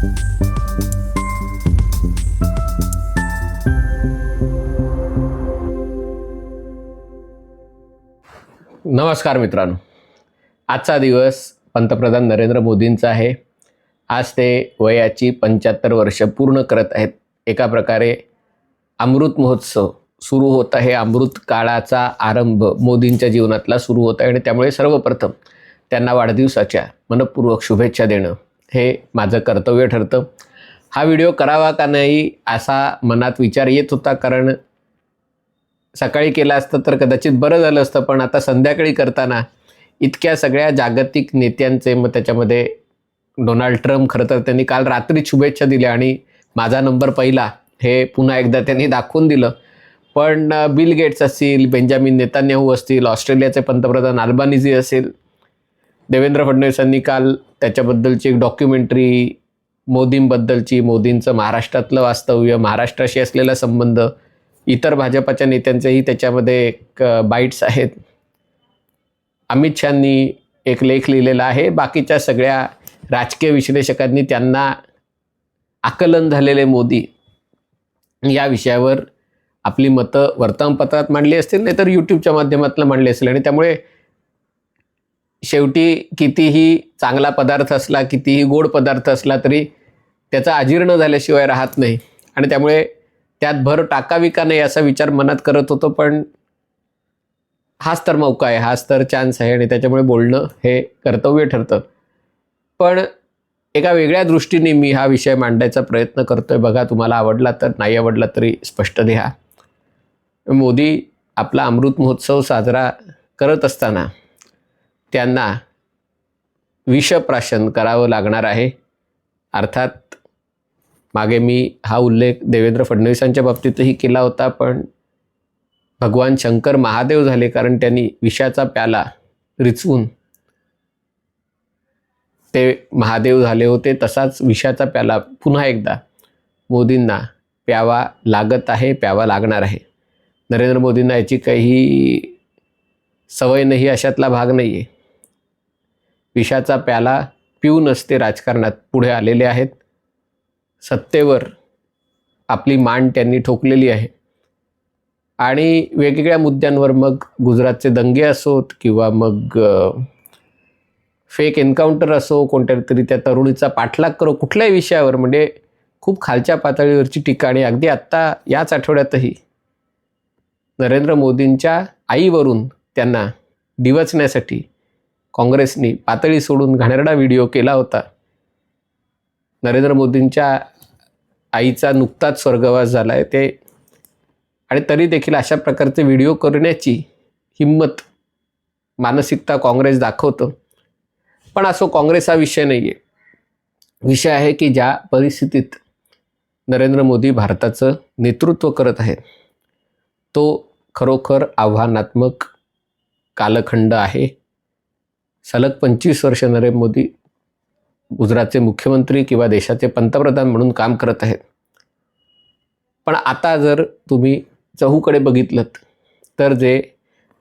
नमस्कार मित्रांनो. आजचा दिवस पंतप्रधान नरेंद्र मोदींचा आहे. आज ते वयाची पंच्याहत्तर वर्ष पूर्ण करत आहेत. एका प्रकारे अमृत महोत्सव सुरू होत आहे. अमृत काळाचा आरंभ मोदींच्या जीवनातला सुरू होत आहे आणि त्यामुळे सर्वप्रथम त्यांना वाढदिवसाच्या मनपूर्वक शुभेच्छा देणं हे माझं कर्तव्य ठरतं. हा व्हिडिओ करावा का नाही असा मनात विचार येत होता कारण सकाळी केला असतं तर कदाचित बरं झालं असतं पण आता संध्याकाळी करताना इतक्या सगळ्या जागतिक नेत्यांचे मग त्याच्यामध्ये डोनाल्ड ट्रम्प खरं तर त्यांनी काल रात्री शुभेच्छा दिल्या आणि माझा नंबर पहिला हे पुन्हा एकदा त्यांनी दाखवून दिलं. पण बिल गेट्स असतील बेंजामिन नेतान्याहू असतील ऑस्ट्रेलियाचे पंतप्रधान अल्बानिझी असेल देवेंद्र फडणवीसांनी काल त्याच्याबद्दलची एक डॉक्युमेंटरी मोदींबद्दलची मोदींचं महाराष्ट्रातलं वास्तव्य महाराष्ट्राशी असलेला संबंध इतर भाजपाच्या नेत्यांचेही त्याच्यामध्ये एक बाईट्स आहेत. अमित शहानी एक लेख लिहिलेला आहे. बाकीच्या सगळ्या राजकीय विश्लेषकांनी त्यांना आकलन झालेले मोदी या विषयावर आपली मतं वर्तमानपत्रात मांडली असतील नाहीतर यूट्यूबच्या माध्यमातून मांडली असतील आणि त्यामुळे शेवटी कितीही चांगला पदार्थ असला कितीही गोड पदार्थ असला तरी त्याचा अजीर्ण झाल्याशिवाय राहत नाही. आणि त्यामुळे त्यात भर टाकावी का नाही असा विचार मनात करत होतो पण हाच तर मौका आहे हाच तर चान्स आहे आणि त्याच्यामुळे बोलणं हे कर्तव्य ठरतं. पण एका वेगळ्या दृष्टीने मी हा विषय मांडायचा प्रयत्न करतोय. बघा तुम्हाला आवडला तर नाही आवडला तरी स्पष्ट द्या. मोदी आपला अमृत महोत्सव साजरा करत असताना त्यांना विषप्राशन करावं लागणार आहे. अर्थात मागे मी हा उल्लेख देवेंद्र फडणवीसांच्या बाबतीतही केला होता पण भगवान शंकर महादेव झाले कारण त्यांनी विषाचा प्याला रिचवून ते महादेव झाले होते तसाच विषाचा प्याला पुन्हा एकदा मोदींना प्यावा लागत आहे प्यावा लागणार आहे. नरेंद्र मोदींना याची काही सवय नाही अशातला भाग नाही आहे विषाचा प्याला पिऊनच ते राजकारणात. पुढे आलेले आहेत. सत्तेवर आपली मान त्यांनी ठोकलेली आहे. आणि वेगवेगळ्या मुद्द्यांवर मग गुजरातचे दंगे असोत किंवा मग फेक एन्काउंटर असो कोणत्या तरी त्या तरुणीचा पाठलाग करो कुठल्याही विषयावर. म्हणजे खूप खालच्या पातळीवरची ठिकाणी अगदी आत्ता याच आठवड्यातही नरेंद्र मोदींच्या आईवरून त्यांना डिवचण्यासाठी काँग्रेसनी पातळी सोडून घाणेरडा व्हिडिओ केला होता. नरेंद्र मोदींच्या आईचा नुकताच स्वर्गवास झाला आहे ते. आणि तरी देखील अशा प्रकारचे व्हिडिओ करण्याची हिंमत मानसिकता काँग्रेस दाखवतं. पण असो काँग्रेस हा विषय नाही आहे विषय आहे की ज्या परिस्थितीत नरेंद्र मोदी भारताचं नेतृत्व करत आहेत तो खरोखर आव्हानात्मक कालखंड आहे. सलग पंचवीस वर्ष नरेंद्र मोदी गुजरातचे मुख्यमंत्री किंवा देशाचे पंतप्रधान म्हणून काम करत आहेत. पण आता जर तुम्ही चहूकडे बघितलं तर जे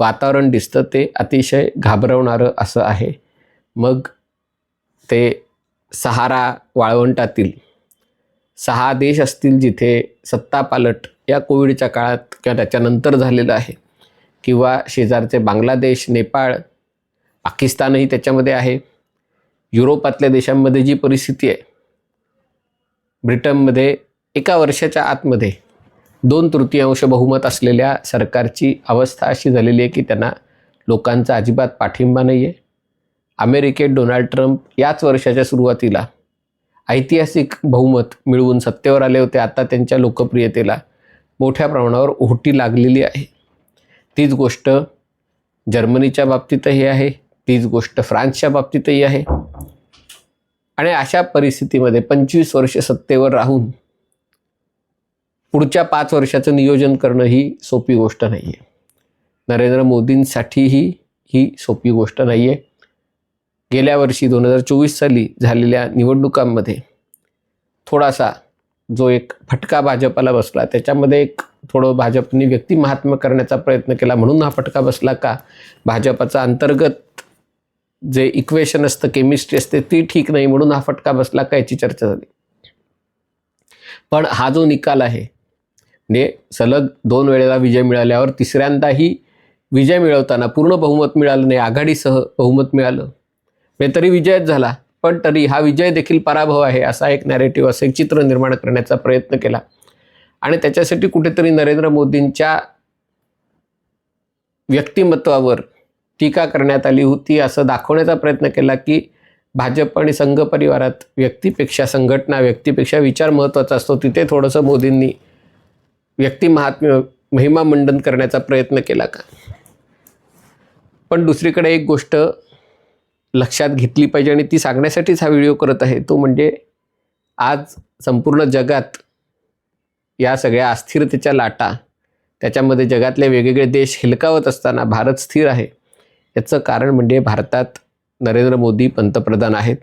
वातावरण दिसतं ते अतिशय घाबरवणारं असं आहे. मग ते सहारा वाळवंटातील सहा देश असतील जिथे सत्तापालट या कोविडच्या काळात किंवा त्याच्यानंतर झालेलं आहे किंवा शेजारचे बांगलादेश नेपाळ पाकिस्तानही त्याच्यामध्ये आहे. युरोपातल्या देशांमध्ये जी परिस्थिती आहे ब्रिटनमध्ये एका वर्षाच्या आतमध्ये दोन तृतीयांश बहुमत असलेल्या सरकारची अवस्था अशी झालेली आहे की त्यांना लोकांचा अजिबात पाठिंबा नाही आहे अमेरिकेत डोनाल्ड ट्रम्प याच वर्षाच्या सुरुवातीला ऐतिहासिक बहुमत मिळवून सत्तेवर आले होते. आता त्यांच्या लोकप्रियतेला मोठ्या प्रमाणावर ओहटी लागलेली आहे. तीच गोष्ट जर्मनीच्या बाबतीतही आहे. तीच गोष्ट फ्रान्सच्या बाबतीतही आहे. आणि अशा परिस्थितीमध्ये पंचवीस वर्ष सत्तेवर राहून पुढच्या पाच वर्षाचं नियोजन करणं ही सोपी गोष्ट नाही आहे नरेंद्र मोदींसाठीही ही सोपी गोष्ट नाही आहे गेल्या वर्षी दोन हजार चोवीस साली झालेल्या निवडणुकांमध्ये थोडासा जो एक फटका भाजपाला बसला त्याच्यामध्ये एक थोडं भाजपने व्यक्तिमहात्म्य करण्याचा प्रयत्न केला म्हणून हा फटका बसला का? भाजपाचा अंतर्गत जे इक्वेशन असतं केमिस्ट्री असते ती ठीक नाही म्हणून हा फटका बसला का याची चर्चा झाली. पण हा जो निकाल आहे म्हणजे सलग दोन वेळेला विजय मिळाल्यावर तिसऱ्यांदाही विजय मिळवताना पूर्ण बहुमत मिळालं नाही आघाडीसह बहुमत मिळालं. म्हणजे तरी विजयच झाला पण तरी हा विजय देखील पराभव आहे असा एक नॅरेटिव्ह असं एक चित्र निर्माण करण्याचा प्रयत्न केला. आणि त्याच्यासाठी कुठेतरी नरेंद्र मोदींच्या व्यक्तिमत्वावर टीका करण्यात आली होती असं दाखवण्याचा प्रयत्न केला की भाजप आणि संघ परिवारात व्यक्तीपेक्षा संघटना व्यक्तीपेक्षा विचार महत्त्वाचा असतो. तिथे थोडंसं मोदींनी व्यक्ती महात्म्य महिमा मंडन करण्याचा प्रयत्न केला का? पण दुसरीकडे एक गोष्ट लक्षात घेतली पाहिजे आणि ती सांगण्यासाठीच हा व्हिडिओ करत आहे. तो म्हणजे आज संपूर्ण जगात या सगळ्या अस्थिरतेच्या लाटा त्याच्यामध्ये जगातले वेगवेगळे देश हिलकावत असताना भारत स्थिर आहे. याचं कारण म्हणजे भारतात नरेंद्र मोदी पंतप्रधान आहेत.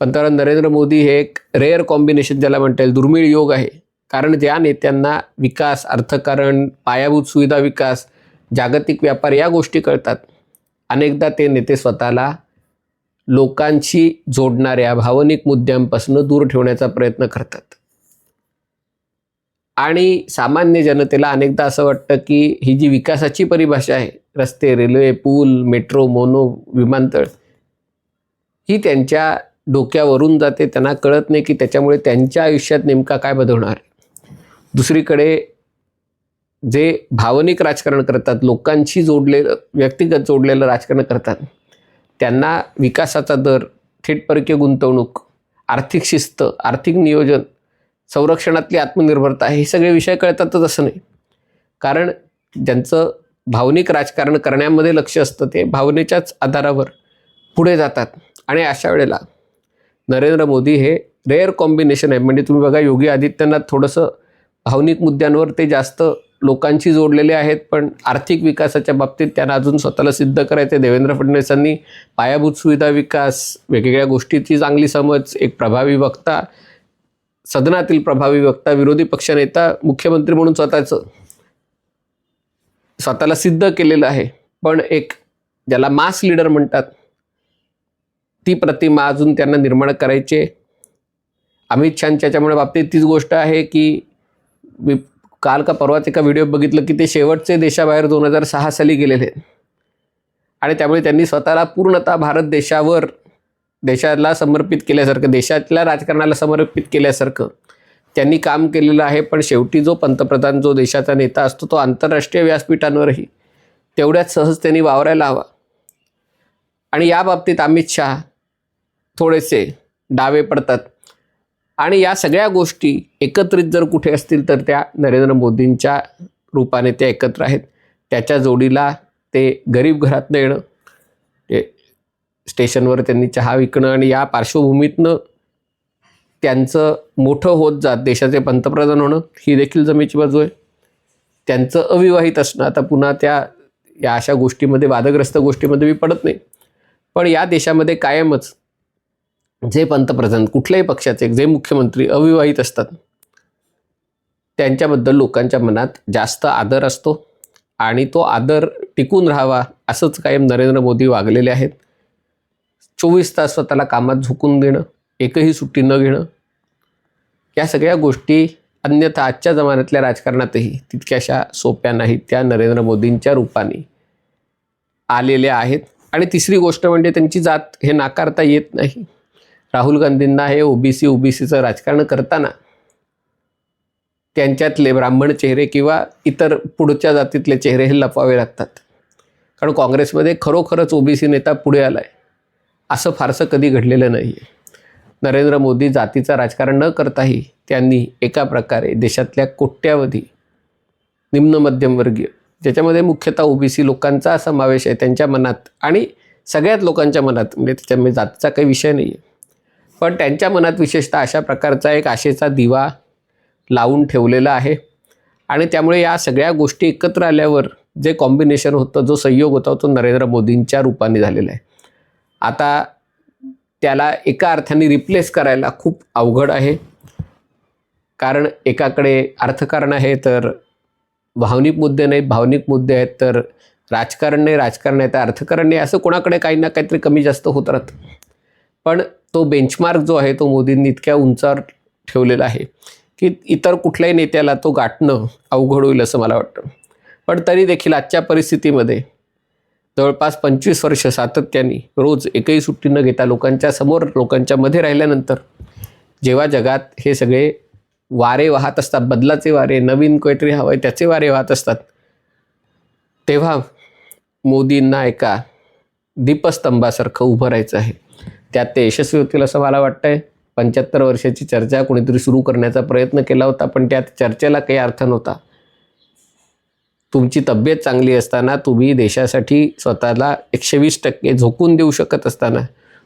पंतप्रधान नरेंद्र मोदी हे एक रेअर कॉम्बिनेशन ज्याला म्हणता येईल दुर्मिळ योग आहे. कारण ज्या नेत्यांना विकास अर्थकारण पायाभूत सुविधा विकास जागतिक व्यापार या गोष्टी कळतात अनेकदा ते नेते स्वतःला लोकांशी जोडणाऱ्या भावनिक मुद्द्यांपासून दूर ठेवण्याचा प्रयत्न करतात. आणि सामान्य जनतेला अनेकदा असं वाटतं की ही जी विकासाची परिभाषा आहे रस्ते रेल्वे पूल मेट्रो मोनो विमानतळ ही त्यांच्या डोक्यावरून जाते. त्यांना कळत नाही की त्याच्यामुळे त्यांच्या आयुष्यात नेमका काय बदल होणार दुसरीकडे जे भावनिक राजकारण करतात लोकांशी जोडलेलं व्यक्तिगत जोडलेलं राजकारण करतात त्यांना विकासाचा दर थेट परकीय गुंतवणूक आर्थिक शिस्त आर्थिक नियोजन संरक्षणातली आत्मनिर्भरता हे सगळे विषय कळतातच असं नाही. कारण ज्यांचं भावनिक राजकारण करण्यामध्ये लक्ष असतं ते भावनेच्याच आधारावर पुढे जातात. आणि अशा वेळेला नरेंद्र मोदी हे रेअर कॉम्बिनेशन आहे. म्हणजे तुम्ही बघा योगी आदित्यनाथ थोडंसं भावनिक मुद्द्यांवर ते जास्त लोकांशी जोडलेले आहेत पण आर्थिक विकासाच्या बाबतीत त्यांना अजून स्वतःला सिद्ध करायचे देवेंद्र फडणवीसांनी पायाभूत सुविधा विकास वेगवेगळ्या गोष्टीची चांगली समज एक प्रभावी वक्ता सदनातील प्रभावी वक्ता विरोधी पक्षनेता मुख्यमंत्री म्हणून स्वतःचं स्वतःला सिद्ध केलेलं आहे. पण एक ज्याला मास लीडर म्हणतात ती प्रतिमा अजून त्यांना निर्माण करायचे अमित शहाच्या त्याच्यामुळे बाबतीत तीच गोष्ट आहे की काल का परवाच एका व्हिडिओ बघितलं की ते शेवटचे देशाबाहेर दोन हजार सहा साली गेलेले. आहेत आणि त्यामुळे त्यांनी स्वतःला पूर्णतः भारत देशावर देशाला समर्पित केल्यासारखं देशातल्या राजकारणाला समर्पित केल्यासारखं त्यांनी काम केलेलं आहे पण शेवटी जो पंतप्रधान जो देशाचा नेता असतो तो आंतरराष्ट्रीय व्यासपीठांवरही तेवढ्याच सहज त्यांनी वावरायला हवा. आणि या बाबतीत अमित शहा थोडेसे डावे पडतात. आणि या सगळ्या गोष्टी एकत्रित जर कुठे असतील तर त्या नरेंद्र मोदींच्या रूपाने त्या एकत्र आहेत. त्याच्या जोडीला ते गरीब घरातनं येणं ते स्टेशनवर त्यांनी चहा विकणं आणि या पार्श्वभूमीतनं त्यांचं मोठं होत जात देशाचे पंतप्रधान होणं ही देखील जमेची बाजू आहे. त्यांचं अविवाहित असणं आता पुन्हा त्या या अशा गोष्टीमध्ये वादग्रस्त गोष्टीमध्ये मी पडत नाही. पण या देशामध्ये कायमच जे पंतप्रधान कुठल्याही पक्षाचे जे मुख्यमंत्री अविवाहित असतात त्यांच्याबद्दल लोकांच्या मनात जास्त आदर असतो आणि तो आदर टिकून राहावा असंच कायम नरेंद्र मोदी वागलेले आहेत. चोवीस तास स्वतःला कामात झुकून देणं एकही सुट्टी न घेणं या सगळ्या गोष्टी अन्यथा आजच्या जमान्यातल्या राजकारणातही तितक्याशा सोप्या नाहीत त्या नरेंद्र मोदींच्या रूपाने आलेल्या आहेत. आणि तिसरी गोष्ट म्हणजे त्यांची जात हे नाकारता येत नाही. राहुल गांधींना हे ओबीसी ओबीसीचं राजकारण करताना त्यांच्यातले ब्राह्मण चेहरे किंवा इतर पुढच्या जातीतले चेहरे हे लपवावे लागतात. कारण काँग्रेसमध्ये खरोखरच ओबीसी नेता पुढे आला आहे असं फारसं कधी घडलेलं नाही आहे नरेंद्र मोदी जातीचं राजकारण न करताही त्यांनी एका प्रकारे देशातल्या कोट्यावधी निम्न मध्यमवर्गीय ज्याच्यामध्ये मुख्यतः ओबीसी लोकांचा समावेश आहे त्यांच्या मनात आणि सगळ्यात लोकांच्या मनात म्हणजे त्याच्यामध्ये जातीचा काही विषय नाही आहे पण त्यांच्या मनात विशेषतः अशा प्रकारचा एक आशेचा दिवा लावून ठेवलेला आहे. आणि त्यामुळे या सगळ्या गोष्टी एकत्र आल्यावर जे कॉम्बिनेशन होतं जो संयोग होता तो नरेंद्र मोदींच्या रूपाने झालेला आहे. आता त्याला एका अर्थाने रिप्लेस करायला खूप अवघड आहे. कारण एकाकडे अर्थकारण आहे तर भावनिक मुद्दे नाहीत भावनिक मुद्दे आहेत तर राजकारण नाही राजकारण आहे तर अर्थकारण नाही असं कोणाकडे काही ना काहीतरी कमी जास्त होत राहतं. पण तो बेंचमार्क जो आहे तो मोदींनी इतक्या उंचावर ठेवलेला आहे की इतर कुठल्याही नेत्याला तो गाठणं अवघड होईल असं मला वाटतं. पण तरी देखील आजच्या परिस्थितीमध्ये जवळपास पंचवीस वर्ष सातत्याने रोज एकही सुट्टी न घेता लोकांच्या समोर लोकांच्या मध्ये राहिल्यानंतर जेव्हा जगात हे सगळे वारे वाहत असतात बदलाचे वारे नवीन काहीतरी हवं आहे त्याचे वारे वाहत असतात तेव्हा मोदींना एका दीपस्तंभासारखं उभं राहायचं आहे. त्यात ते यशस्वी होतील असं मला वाटतंय. पंच्याहत्तर वर्षाची चर्चा कोणीतरी सुरू करण्याचा प्रयत्न केला होता पण त्यात चर्चेला काही अर्थ नव्हता. तुमची तब्येत चांगली असताना तुम्ही देशासाठी स्वतःला एकशे वीस टक्के झोकून देऊ शकत असताना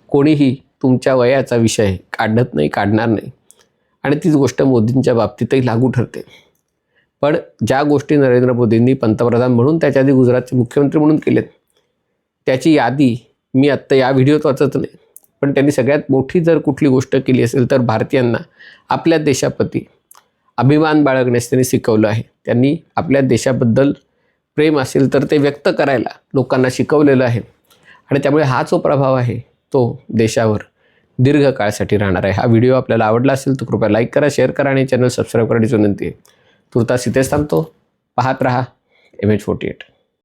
कोणीही तुमच्या वयाचा विषय काढत नाही काढणार नाही. आणि तीच गोष्ट मोदींच्या बाबतीतही लागू ठरते. पण ज्या गोष्टी नरेंद्र मोदींनी पंतप्रधान म्हणून त्याच्या आधी गुजरातचे मुख्यमंत्री म्हणून केलेत त्याची यादी मी आत्ता या व्हिडिओत वाचत नाही. पण त्यांनी सगळ्यात मोठी जर कुठली गोष्ट केली असेल तर भारतीयांना आपल्या देशाप्रती अभिमान बाळगण्यास त्यांनी शिकवलं आहे. त्यांनी आपल्या देशाबद्दल प्रेम असेल तर ते व्यक्त करायला लोकांना शिकवलेलं आहे. आणि त्यामुळे हा जो प्रभाव आहे तो देशावर दीर्घकाळासाठी राहणार आहे. हा व्हिडिओ आपल्याला आवडला असेल तर कृपया लाईक करा शेअर करा आणि चॅनल सबस्क्राईब करण्याची विनंती आहे. तुर्तास इथेच थांबतो. पाहत रहा. M H forty eight